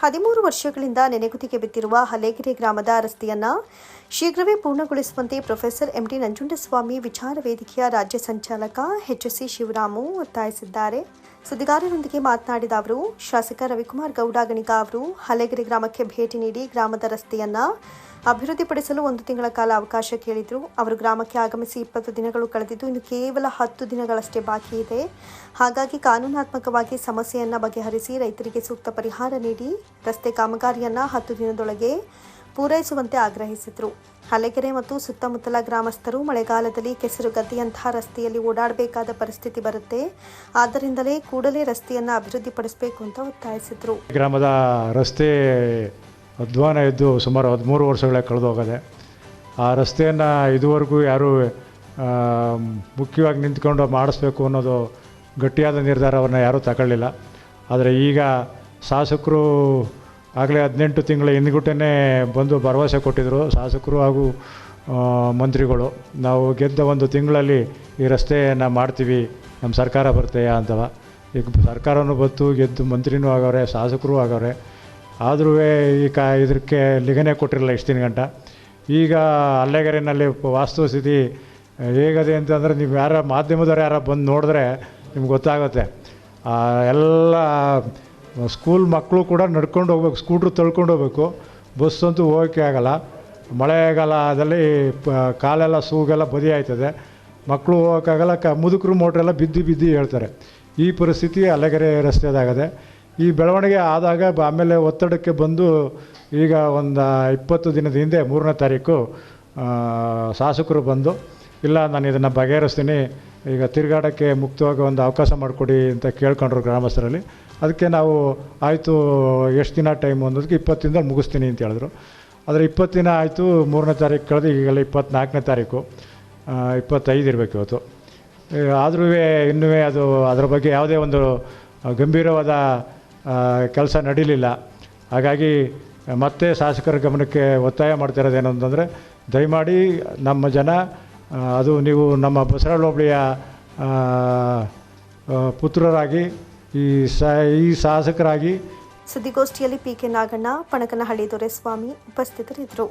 ಹದಿಮೂರು ವರ್ಷಗಳಿಂದ ನೆನೆಗುದಿಗೆ ಬಿದ್ದಿರುವ ಹಲೇಗೆರೆ ಗ್ರಾಮದ ರಸ್ತೆಯನ್ನು ಶೀಘ್ರವೇ ಪೂರ್ಣಗೊಳಿಸುವಂತೆ ಪ್ರೊಫೆಸರ್ ಎಂಡಿ ನಂಜುಂಡಸ್ವಾಮಿ ವಿಚಾರ ವೇದಿಕೆಯ ರಾಜ್ಯ ಸಂಚಾಲಕ ಎಚ್ಎಸ್ಸಿ ಶಿವರಾಮು ಒತ್ತಾಯಿಸಿದ್ದಾರೆ. ಸುದ್ದಿಗಾರರೊಂದಿಗೆ ಮಾತನಾಡಿದ ಅವರು, ಶಾಸಕ ರವಿಕುಮಾರ್ ಗೌಡ ಗಣಿಗ ಅವರು ಹಲಗೆರೆ ಗ್ರಾಮಕ್ಕೆ ಭೇಟಿ ನೀಡಿ ಗ್ರಾಮದ ರಸ್ತೆಯನ್ನ ಅಭಿವೃದ್ಧಿಪಡಿಸಲು ಒಂದು ತಿಂಗಳ ಕಾಲ ಅವಕಾಶ ಕೇಳಿದ್ರು. ಅವರು ಗ್ರಾಮಕ್ಕೆ ಆಗಮಿಸಿ ಇಪ್ಪತ್ತು ದಿನಗಳು ಕಳೆದಿದ್ದು, ಇನ್ನು ಕೇವಲ ಹತ್ತು ದಿನಗಳಷ್ಟೇ ಬಾಕಿ ಇದೆ. ಹಾಗಾಗಿ ಕಾನೂನಾತ್ಮಕವಾಗಿ ಸಮಸ್ಯೆಯನ್ನ ಬಗೆಹರಿಸಿ ರೈತರಿಗೆ ಸೂಕ್ತ ಪರಿಹಾರ ನೀಡಿ ರಸ್ತೆ ಕಾಮಗಾರಿಯನ್ನು ಹತ್ತು ದಿನದೊಳಗೆ ಪೂರೈಸುವಂತೆ ಆಗ್ರಹಿಸಿದರು. ಹಲಗೆರೆ ಮತ್ತು ಸುತ್ತಮುತ್ತಲ ಗ್ರಾಮಸ್ಥರು ಮಳೆಗಾಲದಲ್ಲಿ ಕೆಸರು ಗದ್ದೆಯಂತಹ ರಸ್ತೆಯಲ್ಲಿ ಓಡಾಡಬೇಕಾದ ಪರಿಸ್ಥಿತಿ ಬರುತ್ತೆ. ಆದ್ದರಿಂದಲೇ ಕೂಡಲೇ ರಸ್ತೆಯನ್ನು ಅಭಿವೃದ್ಧಿಪಡಿಸಬೇಕು ಅಂತ ಒತ್ತಾಯಿಸಿದರು. ಗ್ರಾಮದ ರಸ್ತೆ ಅಧ್ವಾನ ಇದ್ದು ಸುಮಾರು ಹದಿಮೂರು ವರ್ಷಗಳೇ ಕಳೆದೋಗದೆ, ಆ ರಸ್ತೆಯನ್ನು ಇದುವರೆಗೂ ಯಾರೂ ಮುಖ್ಯವಾಗಿ ನಿಂತ್ಕೊಂಡು ಮಾಡಿಸ್ಬೇಕು ಅನ್ನೋದು ಗಟ್ಟಿಯಾದ ನಿರ್ಧಾರವನ್ನು ಯಾರೂ ತಗೊಳ್ಳಿಲ್ಲ. ಆದರೆ ಈಗ ಶಾಸಕರು ಆಗಲೇ ಹದಿನೆಂಟು ತಿಂಗಳ ಹಿಂದ್ಗುಟ್ಟೇ ಬಂದು ಭರವಸೆ ಕೊಟ್ಟಿದ್ದರು ಶಾಸಕರು ಹಾಗೂ ಮಂತ್ರಿಗಳು. ನಾವು ಗೆದ್ದ ಒಂದು ತಿಂಗಳಲ್ಲಿ ಈ ರಸ್ತೆಯನ್ನು ಮಾಡ್ತೀವಿ, ನಮ್ಮ ಸರ್ಕಾರ ಬರ್ತೀಯಾ ಅಂತವ. ಈಗ ಸರ್ಕಾರನೂ ಬತ್ತು ಗೆದ್ದು ಮಂತ್ರಿನೂ ಆಗವ್ರೆ, ಶಾಸಕರು ಆಗವ್ರೆ. ಆದರೂ ಈ ಕಾ, ಇದಕ್ಕೆ ಲಿಗನೆ ಕೊಟ್ಟಿರಲಿಲ್ಲ ದಿನ ಗಂಟ. ಈಗ ಅಲ್ಲೆಗೆರೆನಲ್ಲಿ ವಾಸ್ತುಸ್ಥಿತಿ ಹೇಗದೆ ಅಂತಂದರೆ ನೀವು ಯಾರ, ಮಾಧ್ಯಮದವ್ರು ಯಾರ ಬಂದು ನೋಡಿದ್ರೆ ನಿಮ್ಗೆ ಗೊತ್ತಾಗುತ್ತೆ. ಎಲ್ಲ ಸ್ಕೂಲ್ ಮಕ್ಕಳು ಕೂಡ ನಡ್ಕೊಂಡು ಹೋಗ್ಬೇಕು ಸ್ಕೂಟ್ರ್ ತಳ್ಕೊಂಡು ಹೋಗ್ಬೇಕು. ಬಸ್ ಅಂತೂ ಹೋಗೋಕ್ಕೆ ಆಗಲ್ಲ. ಮಳೆಗಾಲದಲ್ಲಿ ಪ, ಕಾಲೆಲ್ಲ ಸೂಗೆಲ್ಲ ಬದಿ ಆಯ್ತದೆ. ಮಕ್ಕಳು ಹೋಗೋಕ್ಕಾಗಲ್ಲ ಕ, ಮುದುಕರು ಮೋಟ್ರೆಲ್ಲ ಬಿದ್ದು ಬಿದ್ದು ಹೇಳ್ತಾರೆ. ಈ ಪರಿಸ್ಥಿತಿ ಅಲೆಗೆರೆ ರಸ್ತೆದಾಗದೆ. ಈ ಬೆಳವಣಿಗೆ ಆದಾಗ ಬ- ಆಮೇಲೆ ಒತ್ತಡಕ್ಕೆ ಬಂದು ಈಗ ಒಂದು ಇಪ್ಪತ್ತು ದಿನದ ಹಿಂದೆ ಮೂರನೇ ತಾರೀಕು ಶಾಸಕರು ಬಂದು ಇಲ್ಲ, ನಾನು ಇದನ್ನು ಬಗೆಹರಿಸ್ತೀನಿ. ಈಗ ತಿರುಗಾಡೋಕ್ಕೆ ಮುಕ್ತವಾಗಿ ಒಂದು ಅವಕಾಶ ಮಾಡಿಕೊಡಿ ಅಂತ ಕೇಳ್ಕೊಂಡ್ರು ಗ್ರಾಮಸ್ಥರಲ್ಲಿ. ಅದಕ್ಕೆ ನಾವು ಆಯಿತು ಎಷ್ಟು ದಿನ ಟೈಮ್ ಅನ್ನೋದಕ್ಕೆ ಇಪ್ಪತ್ತಿಂದ ಮುಗಿಸ್ತೀನಿ ಅಂತ ಹೇಳಿದ್ರು. ಆದರೆ ಇಪ್ಪತ್ತು ದಿನ ಆಯಿತು, ಮೂರನೇ ತಾರೀಕು ಕಳೆದು ಈಗೆಲ್ಲ ಇಪ್ಪತ್ತ್ನಾಲ್ಕನೇ ತಾರೀಕು. ಇಪ್ಪತ್ತೈದು ಇರಬೇಕು ಇವತ್ತು. ಆದರೂ ಇನ್ನೂ ಅದು ಅದರ ಬಗ್ಗೆ ಯಾವುದೇ ಒಂದು ಗಂಭೀರವಾದ ಕೆಲಸ ನಡೀಲಿಲ್ಲ. ಹಾಗಾಗಿ ಮತ್ತೆ ಶಾಸಕರ ಗಮನಕ್ಕೆ ಒತ್ತಾಯ ಮಾಡ್ತಾ ಇರೋದೇನು ದಯಮಾಡಿ ನಮ್ಮ ಜನ ಅದು ನೀವು ನಮ್ಮ ಬಸರಳ್ಳಿ ಹೋಬಳಿಯ ಪುತ್ರರಾಗಿ, ಈ ಈ ಶಾಸಕರಾಗಿ ಸುದ್ದಿಗೋಷ್ಠಿಯಲ್ಲಿ ಪಿ ಕೆ ನಾಗಣ್ಣ, ಪಣಕನಹಳ್ಳಿ ದೊರೆಸ್ವಾಮಿ ಉಪಸ್ಥಿತರಿದ್ದರು.